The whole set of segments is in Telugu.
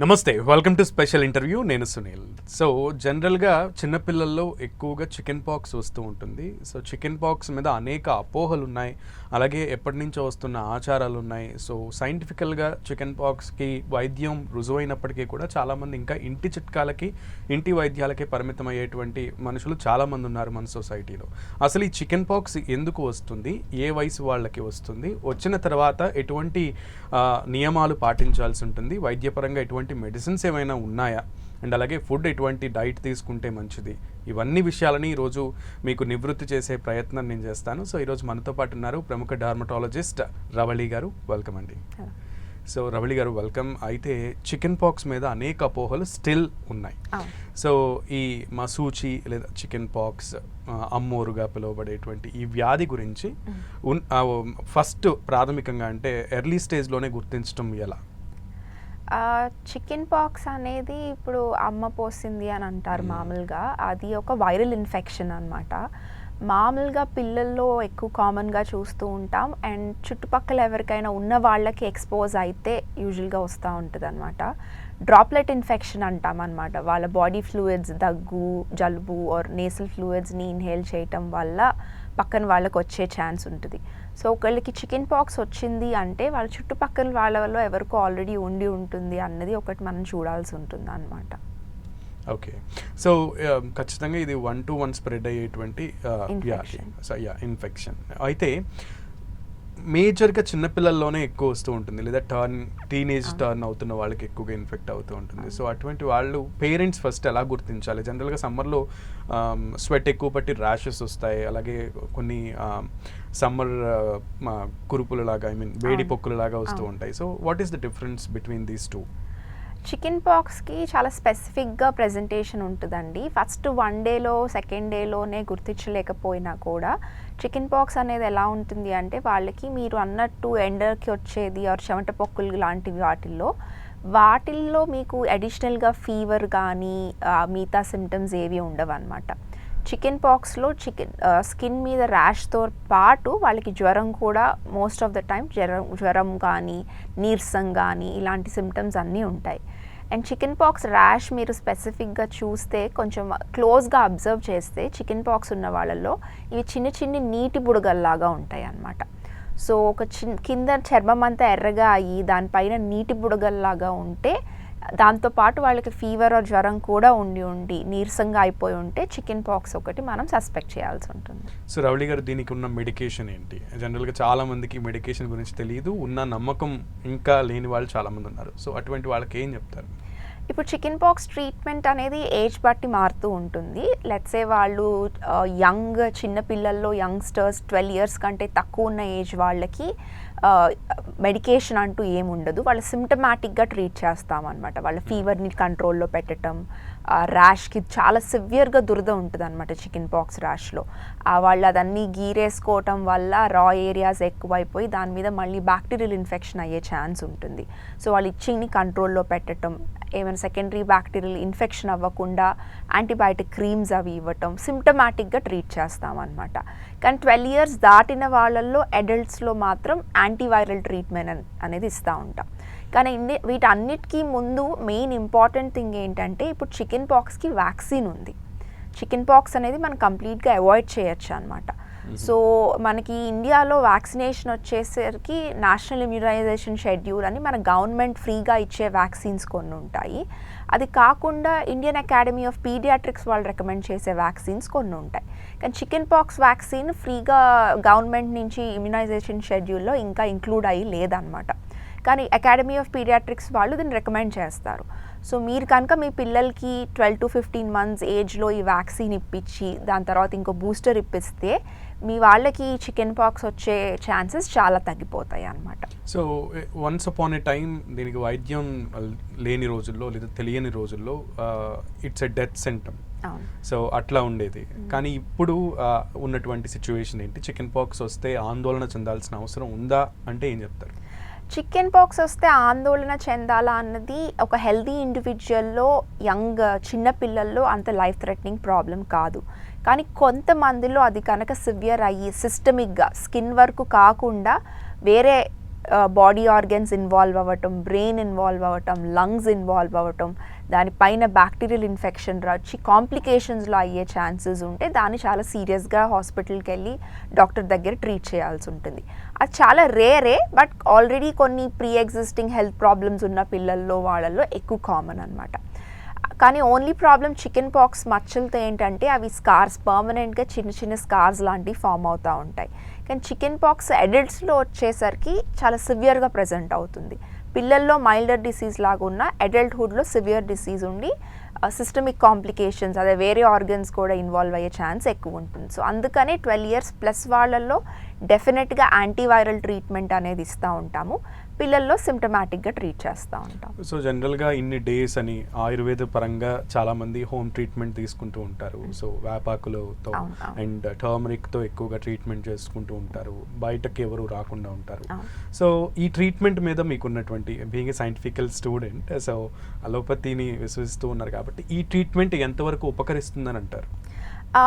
నమస్తే వెల్కమ్ టు స్పెషల్ ఇంటర్వ్యూ నేను సునీల్. సో జనరల్గా చిన్నపిల్లల్లో ఎక్కువగా చికెన్ పాక్స్ వస్తూ ఉంటుంది. సో చికెన్ పాక్స్ మీద అనేక అపోహలు ఉన్నాయి. అలాగే ఎప్పటి నుంచో వస్తున్న ఆచారాలు ఉన్నాయి. సో సైంటిఫికల్గా చికెన్ పాక్స్కి వైద్యం రుజువైనప్పటికీ కూడా చాలామంది ఇంకా ఇంటి చిట్కాలకి ఇంటి వైద్యాలకే పరిమితం అయ్యేటువంటి మనుషులు చాలామంది ఉన్నారు మన సొసైటీలో. అసలు ఈ చికెన్ పాక్స్ ఎందుకు వస్తుంది? ఏ వయసు వాళ్ళకి వస్తుంది? వచ్చిన తర్వాత ఎటువంటి నియమాలు పాటించాల్సి ఉంటుంది? వైద్యపరంగా ఎటువంటి మెడిసిన్స్ ఏమైనా ఉన్నాయా? అండ్ అలాగే ఫుడ్ ఎటువంటి డైట్ తీసుకుంటే మంచిది. ఇవన్నీ విషయాలని ఈరోజు మీకు నివృత్తి చేసే ప్రయత్నం నేను చేస్తాను. సో ఈరోజు మనతో పాటు ఉన్నారు ప్రముఖ డర్మటాలజిస్ట్ రవళి గారు. వెల్కమ్ అండి. సో రవళి గారు వెల్కమ్ అయితే చికెన్ పాక్స్ మీద అనేక అపోహలు స్టిల్ ఉన్నాయి. సో ఈ మసూచి లేదా చికెన్ పాక్స్ అమ్మోరుగా పిలువబడేటువంటి ఈ వ్యాధి గురించి ఫస్ట్ ప్రాథమికంగా అంటే ఎర్లీ స్టేజ్లోనే గుర్తించడం ఎలా? చికెన్ పాక్స్ అనేది ఇప్పుడు అమ్మ పోసింది అని అంటారు మామూలుగా. అది ఒక వైరల్ ఇన్ఫెక్షన్ అన్నమాట. మామూలుగా పిల్లల్లో ఎక్కువ కామన్గా చూస్తూ ఉంటాం. అండ్ చుట్టుపక్కల ఎవరికైనా ఉన్న వాళ్ళకి ఎక్స్పోజ్ అయితే యూజువల్గా వస్తూ ఉంటుంది అనమాట డ్రాప్లెట్ ఇన్ఫెక్షన్ అంటాం అనమాట వాళ్ళ బాడీ ఫ్లూయిడ్స్ దగ్గు జలుబు ఆర్ నేసల్ ఫ్లూయిడ్స్ని ఇన్హేల్ చేయటం వల్ల పక్కన వాళ్ళకి వచ్చే ఛాన్స్ ఉంటుంది. సో ఒకళ్ళకి చికెన్ పాక్స్ వచ్చింది అంటే వాళ్ళ చుట్టుపక్కల వాళ్ళలో ఎవరికో ఆల్రెడీ ఉండి ఉంటుంది అన్నది ఒకటి మనం చూడాల్సి ఉంటుంది అనమాట ఓకే. సో ఖచ్చితంగా ఇది వన్ టు వన్ స్ప్రెడ్ అయ్యేటువంటి ఇన్ఫెక్షన్ అయితే మేజర్గా చిన్నపిల్లల్లోనే ఎక్కువ వస్తూ ఉంటుంది లేదా టర్న్ టీనేజ్. టర్న్ అవుతున్న వాళ్ళకి ఎక్కువగా ఇన్ఫెక్ట్ అవుతూ ఉంటుంది సో అటువంటి వాళ్ళు పేరెంట్స్ ఫస్ట్ ఎలా గుర్తించాలి జనరల్గా సమ్మర్లో స్వెట్ ఎక్కువ పట్టి ర్యాషెస్ వస్తాయి అలాగే కొన్ని సమ్మర్ కురుపులు లాగా ఐ మీన్ వేడి. పొక్కులు లాగా వస్తూ. ఉంటాయి so what is the difference between these two chicken పాక్స్కి చాలా స్పెసిఫిక్గా ప్రజెంటేషన్ ఉంటుందండి. ఫస్ట్ వన్ డేలో సెకండ్ డేలోనే గుర్తించలేకపోయినా కూడా చికెన్ పాక్స్ అనేది ఎలా ఉంటుంది అంటే వాళ్ళకి మీరు అన్నట్టు ఎండర్కి వచ్చేది ఆర్ చెమట పొక్కులు లాంటివి వాటిల్లో. వాటిల్లో మీకు అడిషనల్గా ఫీవర్ కానీ మిగతా సిమ్టమ్స్ ఏవి ఉండవు అనమాట చికెన్ పాక్స్లో చికెన్ స్కిన్ మీద ర్యాష్తో పాటు వాళ్ళకి జ్వరం కూడా మోస్ట్ ఆఫ్ ద టైం జ్వరం జ్వరం కానీ నీరసం కానీ ఇలాంటి సిమ్టమ్స్ అన్నీ ఉంటాయి. అండ్ చికెన్ పాక్స్ ర్యాష్ మీరు స్పెసిఫిక్గా చూస్తే కొంచెం క్లోజ్గా అబ్జర్వ్ చేస్తే చికెన్ పాక్స్ ఉన్న వాళ్ళల్లో ఇవి చిన్న చిన్ని నీటి బుడగల్లాగా ఉంటాయి అన్నమాట. సో ఒక చిన్న కింద చర్మం అంతా ఎర్రగా అయ్యి దానిపైన నీటి బుడగల్లాగా ఉంటే దాంతోపాటు వాళ్ళకి ఫీవర్ ఆర్ జ్వరం కూడా ఉండి ఉండి నీరసంగా అయిపోయి ఉంటే చికెన్ పాక్స్ ఒకటి మనం సస్పెక్ట్ చేయాల్సి ఉంటుంది. సో రవళి గారు దీనికి ఉన్న మెడికేషన్ ఏంటి? జనరల్గా చాలా మందికి మెడికేషన్ గురించి తెలియదు ఉన్న నమ్మకం ఇంకా లేని వాళ్ళు చాలా మంది ఉన్నారు. సో అటువంటి వాళ్ళకి ఏం చెప్తారు? ఇప్పుడు చికెన్ పాక్స్ ట్రీట్మెంట్ అనేది ఏజ్ బట్టి మారుతూ ఉంటుంది. లెట్సే వాళ్ళు యంగ్ చిన్న పిల్లల్లో యంగ్స్టర్స్ ట్వెల్వ్ ఇయర్స్ కంటే తక్కువ ఉన్న ఏజ్ వాళ్ళకి మెడికేషన్ అంటూ ఏముండదు. వాళ్ళు సిమ్టమాటిక్గా ట్రీట్ చేస్తామన్నమాట. వాళ్ళ ఫీవర్ని కంట్రోల్లో పెట్టడం ర్యాష్కి చాలా సివియర్గా దురద ఉంటుంది అనమాట చికెన్ పాక్స్ ర్యాష్లో వాళ్ళు అదన్నీ గీరేసుకోవటం వల్ల రా ఏరియాస్ ఎక్కువైపోయి దాని మీద మళ్ళీ బ్యాక్టీరియల్ ఇన్ఫెక్షన్ అయ్యే ఛాన్స్ ఉంటుంది. సో వాళ్ళు ఇచ్చింగ్ని కంట్రోల్లో పెట్టడం ఏమైనా సెకండరీ బ్యాక్టీరియల్ ఇన్ఫెక్షన్ అవ్వకుండా యాంటీబయాటిక్ క్రీమ్స్ అవి ఇవ్వటం సిమ్టమాటిక్గా ట్రీట్ చేస్తామన్నమాట. కానీ ట్వెల్వ్ ఇయర్స్ దాటిన వాళ్ళల్లో అడల్ట్స్లో మాత్రం యాంటీవైరల్ ట్రీట్మెంట్ అనేది ఇస్తూ ఉంటాం. కానీ ఇన్ని వీటన్నిటికీ ముందు మెయిన్ ఇంపార్టెంట్ థింగ్ ఏంటంటే ఇప్పుడు చికెన్ పాక్స్కి వ్యాక్సిన్ ఉంది. చికెన్ పాక్స్ అనేది మనం కంప్లీట్గా అవాయిడ్ చేయొచ్చు అనమాట సో మనకి ఇండియాలో వ్యాక్సినేషన్ వచ్చేసరికి నేషనల్ ఇమ్యూనైజేషన్ షెడ్యూల్ అని మన గవర్నమెంట్ ఫ్రీగా ఇచ్చే వ్యాక్సిన్స్ కొన్ని ఉంటాయి. అది కాకుండా ఇండియన్ అకాడమీ ఆఫ్ పీడియాట్రిక్స్ వాళ్ళు రికమెండ్ చేసే వ్యాక్సిన్స్ కొన్ని ఉంటాయి. కానీ చికెన్ పాక్స్ వ్యాక్సిన్ ఫ్రీగా గవర్నమెంట్ నుంచి ఇమ్యునైజేషన్ షెడ్యూల్లో ఇంకా ఇంక్లూడ్ అయ్యి లేదనమాట కానీ అకాడమీ ఆఫ్ పీడియాట్రిక్స్ వాళ్ళు దీన్ని రికమెండ్ చేస్తారు. సో మీరు కనుక మీ పిల్లలకి ట్వెల్వ్ టు ఫిఫ్టీన్ మంత్స్ ఏజ్లో ఈ వ్యాక్సిన్ ఇప్పించి దాని తర్వాత ఇంకో బూస్టర్ ఇప్పిస్తే మీ వాళ్ళకి చికెన్ పాక్స్ వచ్చే ఛాన్సెస్ చాలా తగ్గిపోతాయి అన్నమాట. So once upon a time దీనికి వైద్యం లేని రోజుల్లో లేదా తెలియని రోజుల్లో it's a death centum so అట్లా ఉండేది. కానీ ఇప్పుడు ఉన్నటువంటి సిచ్యువేషన్ ఏంటి? చికెన్ పాక్స్ వస్తే ఆందోళన చెందాల్సిన అవసరం ఉందా అంటే ఏం చెప్తారు? చికెన్ పాక్స్ వస్తే ఆందోళన చెందాలా అన్నది ఒక హెల్దీ ఇండివిజువల్లో యంగ్ చిన్న పిల్లల్లో అంత లైఫ్ థ్రెటనింగ్ ప్రాబ్లం కాదు. కానీ కొంతమందిలో అది కనుక సివియర్ అయ్యి సిస్టమిక్గా స్కిన్ వరకు కాకుండా వేరే బాడీ ఆర్గన్స్ ఇన్వాల్వ్ అవ్వటం బ్రెయిన్ ఇన్వాల్వ్ అవ్వటం లంగ్స్ ఇన్వాల్వ్ అవ్వటం దానిపైన బ్యాక్టీరియల్ ఇన్ఫెక్షన్ వచ్చి కాంప్లికేషన్స్లో అయ్యే ఛాన్సెస్ ఉంటే దాన్ని చాలా సీరియస్గా హాస్పిటల్కి వెళ్ళి డాక్టర్ దగ్గర ట్రీట్ చేయాల్సి ఉంటుంది. అది చాలా రేరే బట్ ఆల్రెడీ కొన్ని ప్రీ ఎగ్జిస్టింగ్ హెల్త్ ప్రాబ్లమ్స్ ఉన్న పిల్లల్లో వాళ్ళల్లో ఎక్కువ కామన్ అనమాట కానీ ఓన్లీ ప్రాబ్లం చికెన్ పాక్స్ మచ్చలతో ఏంటంటే అవి స్కార్స్ పర్మనెంట్గా చిన్న చిన్న స్కార్స్ లాంటివి ఫామ్ అవుతూ ఉంటాయి. కానీ చికెన్ పాక్స్ అడల్ట్స్లో వచ్చేసరికి చాలా సివియర్గా ప్రజెంట్ అవుతుంది. పిల్లల్లో మైల్డర్ డిసీజ్ లాగా ఉన్న అడల్ట్హుడ్లో సివియర్ డిసీజ్ ఉండి సిస్టమిక్ కాంప్లికేషన్స్ అదే వేరే ఆర్గన్స్ కూడా ఇన్వాల్వ్ అయ్యే ఛాన్స్ ఎక్కువ ఉంటుంది. సో అందుకనే ట్వెల్వ్ ఇయర్స్ ప్లస్ వాళ్ళల్లో డెఫినెట్గా యాంటీవైరల్ ట్రీట్మెంట్ అనేది ఇస్తూ ఉంటాము. పిల్లల్లో సిమ్టమాటిక్గా ట్రీట్ చేస్తూ ఉంటాం. సో జనరల్గా ఇన్ని డేస్ అని ఆయుర్వేద పరంగా చాలా మంది హోమ్ ట్రీట్మెంట్ తీసుకుంటూ ఉంటారు. సో వేపాకులతో. అండ్ టర్మరిక్తో ఎక్కువగా ట్రీట్మెంట్ చేసుకుంటూ ఉంటారు. బయటకి ఎవరు రాకుండా ఉంటారు. సో ఈ ట్రీట్మెంట్ మీద మీకున్నటువంటి బీయింగ్ సైంటిఫికల్ స్టూడెంట్ సో అలోపతిని విశ్వసిస్తూ ఉన్నారు కాబట్టి ఈ ట్రీట్మెంట్ ఎంతవరకు ఉపకరిస్తుందని అంటారు?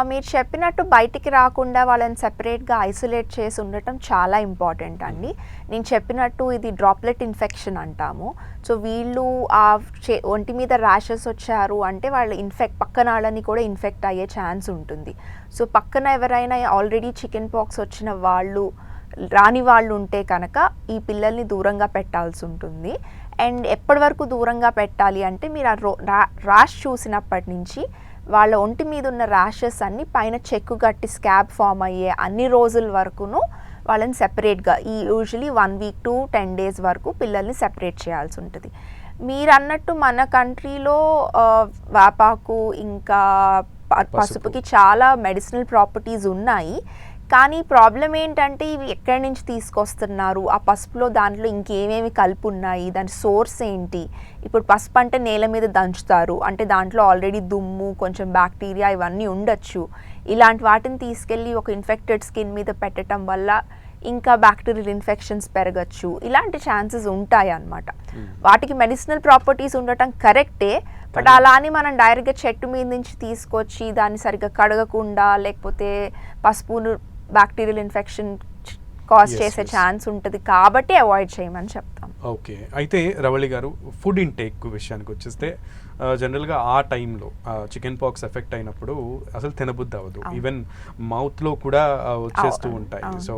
మీరు చెప్పినట్టు బయటికి రాకుండా వాళ్ళని సెపరేట్గా ఐసోలేట్ చేసి ఉండటం చాలా ఇంపార్టెంట్ అండి. నేను చెప్పినట్టు ఇది డ్రాప్లెట్ ఇన్ఫెక్షన్ అంటాము. సో వీళ్ళు ఆ చే ఒంటి మీద ర్యాషెస్ వచ్చారు అంటే వాళ్ళు ఇన్ఫెక్ట్ పక్కన వాళ్ళని కూడా ఇన్ఫెక్ట్ అయ్యే ఛాన్స్ ఉంటుంది. సో పక్కన ఎవరైనా ఆల్రెడీ చికెన్ పాక్స్ వచ్చిన వాళ్ళు రాని వాళ్ళు ఉంటే కనుక ఈ పిల్లల్ని దూరంగా పెట్టాల్సి ఉంటుంది. అండ్ ఎప్పటి వరకు దూరంగా పెట్టాలి అంటే మీరు ఆ రో రా- ర్యాష్ చూసినప్పటి నుంచి వాళ్ళ ఒంటి మీద ఉన్న ర్యాషెస్ అన్ని పైన చెక్కు కట్టి స్కాబ్ ఫామ్ అయ్యే అన్ని రోజుల వరకును వాళ్ళని సెపరేట్గా ఈ usually one week to ten days వరకు పిల్లల్ని సెపరేట్ చేయాల్సి ఉంటుంది మీరు అన్నట్టు మన కంట్రీలో వేపాకు ఇంకా. పసుపుకి చాలా మెడిసినల్ ప్రాపర్టీస్ ఉన్నాయి కానీ ప్రాబ్లం ఏంటంటే ఇవి ఎక్కడి నుంచి తీసుకొస్తున్నారు? ఆ పసుపులో దాంట్లో ఇంకేమేమి కలిపి ఉన్నాయి దాని సోర్స్ ఏంటి? ఇప్పుడు పసుపు అంటే నేల మీద దంచుతారు. అంటే దాంట్లో ఆల్రెడీ దుమ్ము కొంచెం బ్యాక్టీరియా ఇవన్నీ ఉండొచ్చు. ఇలాంటి వాటిని తీసుకెళ్ళి ఒక ఇన్ఫెక్టెడ్ స్కిన్ మీద పెట్టడం వల్ల ఇంకా బ్యాక్టీరియల్ ఇన్ఫెక్షన్స్ పెరగచ్చు. ఇలాంటి ఛాన్సెస్ ఉంటాయి అన్నమాట. వాటికి మెడిసినల్ ప్రాపర్టీస్ ఉండటం కరెక్టే. బట్ అలా అని మనం డైరెక్ట్గా చెట్టు మీద నుంచి తీసుకొచ్చి దాన్ని సరిగ్గా కడగకుండా లేకపోతే పసుపును బ్యాక్టీరియల్ ఇన్ఫెక్షన్ కాజ్ Yes, చేసే. ఛాన్స్ ఉంటుంది కాబట్టి అవాయిడ్ చేయమని చెప్తాం ఓకే అయితే రవళి గారు ఫుడ్ ఇంటేక్ విషయానికి వచ్చేస్తే జనరల్గా ఆ టైంలో చికెన్ పాక్స్ ఎఫెక్ట్ అయినప్పుడు అసలు తినబుద్ధి అవ్వదు. ఈవెన్ మౌత్లో కూడా వచ్చేస్తూ ఉంటాయి. సో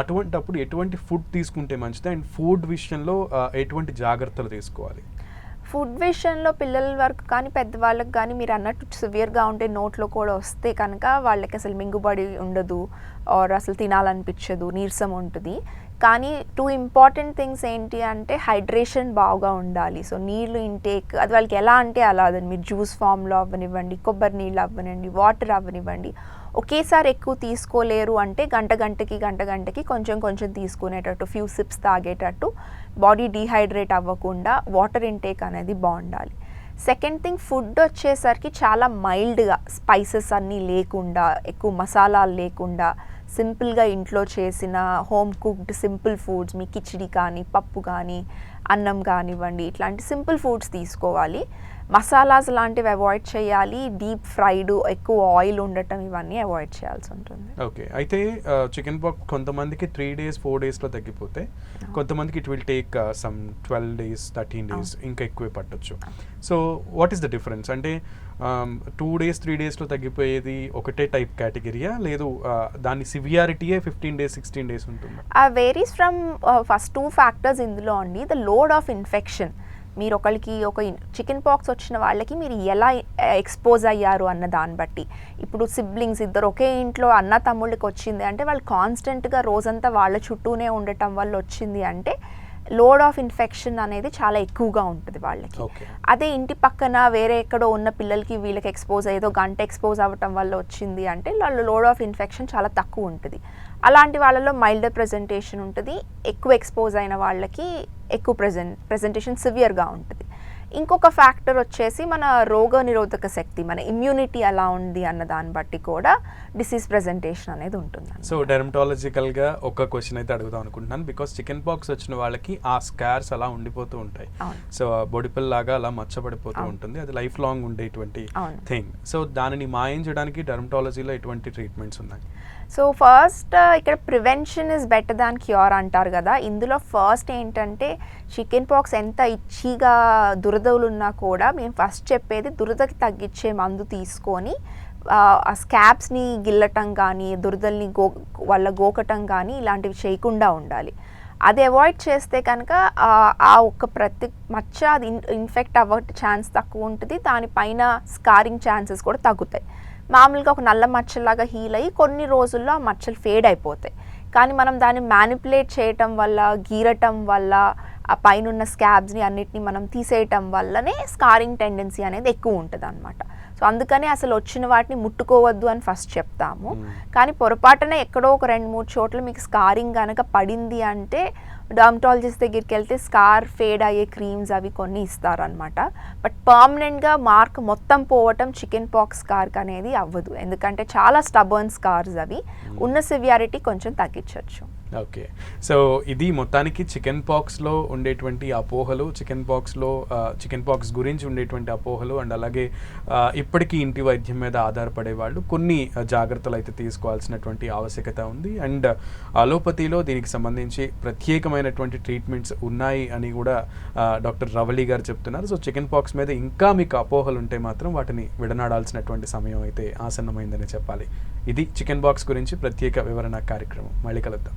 అటువంటప్పుడు ఎటువంటి ఫుడ్ తీసుకుంటే మంచిది అండ్ ఫుడ్ విషయంలో ఎటువంటి జాగ్రత్తలు తీసుకోవాలి ఫుడ్ విషయంలో పిల్లల వరకు కానీ పెద్దవాళ్ళకి కానీ మీరు అన్నట్టు సివియర్గా ఉంటే నోట్లో కూడా వస్తే కనుక వాళ్ళకి అసలు మింగుబడి ఉండదు ఆర్ అసలు తినాలనిపించదు నీరసం ఉంటుంది. కానీ టూ ఇంపార్టెంట్ థింగ్స్ ఏంటి అంటే హైడ్రేషన్ బాగా ఉండాలి. సో నీళ్ళు ఇంటేక్ అది వాళ్ళకి ఎలా అంటే అలా అదని మీరు జ్యూస్ ఫామ్లో అవ్వనివ్వండి కొబ్బరి నీళ్ళు అవ్వనివ్వండి వాటర్ అవ్వనివ్వండి. ఒకేసారి ఎక్కువ తీసుకోలేరు అంటే గంట గంటకి గంట గంటకి కొంచెం కొంచెం తీసుకునేటట్టు ఫ్యూ సిప్స్ తాగేటట్టు. బాడీ డీహైడ్రేట్ అవ్వకుండా వాటర్ ఇంటేక్ అనేది బాగుండాలి. సెకండ్ థింగ్ ఫుడ్ వచ్చేసరికి చాలా మైల్డ్గా స్పైసెస్ అన్నీ లేకుండా ఎక్కువ మసాలాలు లేకుండా సింపుల్గా ఇంట్లో చేసిన హోమ్ కుక్డ్ సింపుల్ ఫుడ్స్ మీ కిచిడి కానీ పప్పు కానీ అన్నం కానివ్వండి ఇట్లాంటి సింపుల్ ఫుడ్స్ తీసుకోవాలి. మసాలాస్ లాంటివి అవాయిడ్ చేయాలి. డీప్ ఫ్రైడ్ ఎక్కువ ఆయిల్ ఉండటం ఇవన్నీ అవాయిడ్ చేయాల్సి ఉంటుంది. ఓకే. అయితే చికెన్ పాక్స్ కొంతమందికి త్రీ డేస్ ఫోర్ డేస్లో తగ్గిపోతే కొంతమందికి it will take some twelve days thirteen days ఇంకా ఎక్కువే పట్టొచ్చు. So what is the difference అంటే టూ డేస్ త్రీ డేస్లో తగ్గిపోయేది ఒకటే టైప్ కేటగిరీయా లేదు దాని సివియారిటీయే ఫిఫ్టీన్ డేస్ సిక్స్టీన్ డేస్ ఉంటుందా? ఆ varies from first two factors ఇందులో అండి. ద లోడ్ ఆఫ్ ఇన్ఫెక్షన్ మీరు ఒకరికి ఒక చికెన్ పాక్స్ వచ్చిన వాళ్ళకి మీరు ఎలా ఎక్స్పోజ్ అయ్యారు అన్న దాన్ని బట్టి. ఇప్పుడు సిబ్లింగ్స్ ఇద్దరు ఒకే ఇంట్లో అన్న తమ్ముళ్ళకి వచ్చింది అంటే వాళ్ళు కాన్స్టెంట్గా రోజంతా వాళ్ళ చుట్టూనే ఉండటం వల్ల వచ్చింది అంటే లోడ్ ఆఫ్ ఇన్ఫెక్షన్ అనేది చాలా ఎక్కువగా ఉంటుంది వాళ్ళకి. అదే ఇంటి పక్కన వేరే ఎక్కడో ఉన్న పిల్లలకి వీళ్ళకి ఎక్స్పోజ్ అయ్యేదో గంట ఎక్స్పోజ్ అవ్వటం వల్ల వచ్చింది అంటే వాళ్ళ లోడ్ ఆఫ్ ఇన్ఫెక్షన్ చాలా తక్కువ ఉంటుంది. అలాంటి వాళ్ళలో మైల్డర్ ప్రెజెంటేషన్ ఉంటుంది. ఎక్కువ ఎక్స్పోజ్ అయిన వాళ్ళకి ఎక్కువ ప్రెజెంట్ ప్రెజెంటేషన్ సివియర్గా ఉంటుంది. ఇంకొక ఫ్యాక్టర్ వచ్చేసి మన రోగ నిరోధక శక్తి మన ఇమ్యూనిటీ ఎలా ఉంది అన్న దాన్ని బట్టి కూడా డిసీజ్ ప్రెజెంటేషన్ అనేది ఉంటుంది సో డెర్మటాలజికల్గా ఒక క్వశ్చన్ అయితే అడుగుదాం అనుకుంటున్నాను బికాస్ చికెన్ పాక్స్ వచ్చిన వాళ్ళకి ఆ స్కార్స్ అలా ఉండిపోతూ ఉంటాయి. సో బొడిపిల్ లాగా అలా మచ్చబడిపోతూ. ఉంటుంది అది లైఫ్ లాంగ్ ఉండేటువంటి. థింగ్ సో దానిని మాయం చేయడానికి డెర్మటాలజీలో ఎటువంటి ట్రీట్మెంట్స్ ఉన్నాయి సో ఫస్ట్ uh, ఇక్కడ prevention is better than cure అంటారు కదా. ఇందులో ఫస్ట్ ఏంటంటే చికెన్ పాక్స్ ఎంత ఇచ్చిగా దురదలు ఉన్నా కూడా మేము ఫస్ట్ చెప్పేది దురదకి తగ్గించే మందు తీసుకొని ఆ, స్కాప్స్ని స్కాబ్స్ని గిల్లటం కానీ దురదల్ని గో వల్ల గోకటం కానీ ఇలాంటివి చేయకుండా ఉండాలి. అది అవాయిడ్ చేస్తే కనుక ఆ- ఆ ఒక్క ప్రతి మచ్చ అది ఇన్ఫెక్ట్ అవ్వ ఛాన్స్ తక్కువ ఉంటుంది. దానిపైన స్కారింగ్ ఛాన్సెస్ కూడా తగ్గుతాయి. మామూలుగా ఒక నల్ల మచ్చలాగా హీల్ అయ్యి కొన్ని రోజుల్లో ఆ మచ్చలు ఫేడ్ అయిపోతాయి. కానీ మనం దాన్ని మ్యానిపులేట్ చేయటం వల్ల గీరటం వల్ల ఆ పైన ఉన్న స్కాబ్స్ని అన్నిటిని మనం తీసేయటం వల్లనే స్కారింగ్ టెండెన్సీ అనేది ఎక్కువ ఉంటుంది అనమాట సో అందుకనే అసలు వచ్చిన వాటిని ముట్టుకోవద్దు అని ఫస్ట్ చెప్తాము. కానీ పొరపాటున ఎక్కడో ఒక రెండు మూడు చోట్ల మీకు స్కారింగ్ కనుక పడింది అంటే డర్మటాలజిస్ట్ దగ్గరికి వెళ్తే స్కార్ ఫేడ్ అయ్యే క్రీమ్స్ అవి కొన్ని ఇస్తారనమాట బట్ పర్మనెంట్గా మార్క్ మొత్తం పోవటం చికెన్ పాక్స్ స్కార్క్ అనేది అవ్వదు. ఎందుకంటే చాలా స్టబర్న్ స్కార్స్ అవి. ఉన్న సివియారిటీ కొంచెం తగ్గించవచ్చు ఓకే సో ఇది మొత్తానికి చికెన్ పాక్స్లో ఉండేటువంటి అపోహలు చికెన్ పాక్స్లో చికెన్ పాక్స్ గురించి ఉండేటువంటి అపోహలు అండ్ అలాగే ఇప్పటికీ ఇంటి వైద్యం మీద ఆధారపడే వాళ్ళు కొన్ని జాగ్రత్తలు అయితే తీసుకోవాల్సినటువంటి ఆవశ్యకత ఉంది. అండ్ అలోపతిలో దీనికి సంబంధించి ప్రత్యేకమైనటువంటి ట్రీట్మెంట్స్ ఉన్నాయి అని కూడా డాక్టర్ రవళి గారు చెప్తున్నారు. సో చికెన్ పాక్స్ మీద ఇంకా మీకు అపోహలు ఉంటే మాత్రం వాటిని విడనాడాల్సినటువంటి సమయం అయితే ఆసన్నమైందని చెప్పాలి. ఇది చికెన్ బాక్స్ గురించి ప్రత్యేక వివరణ కార్యక్రమం. మళ్ళీ కలుద్దాం.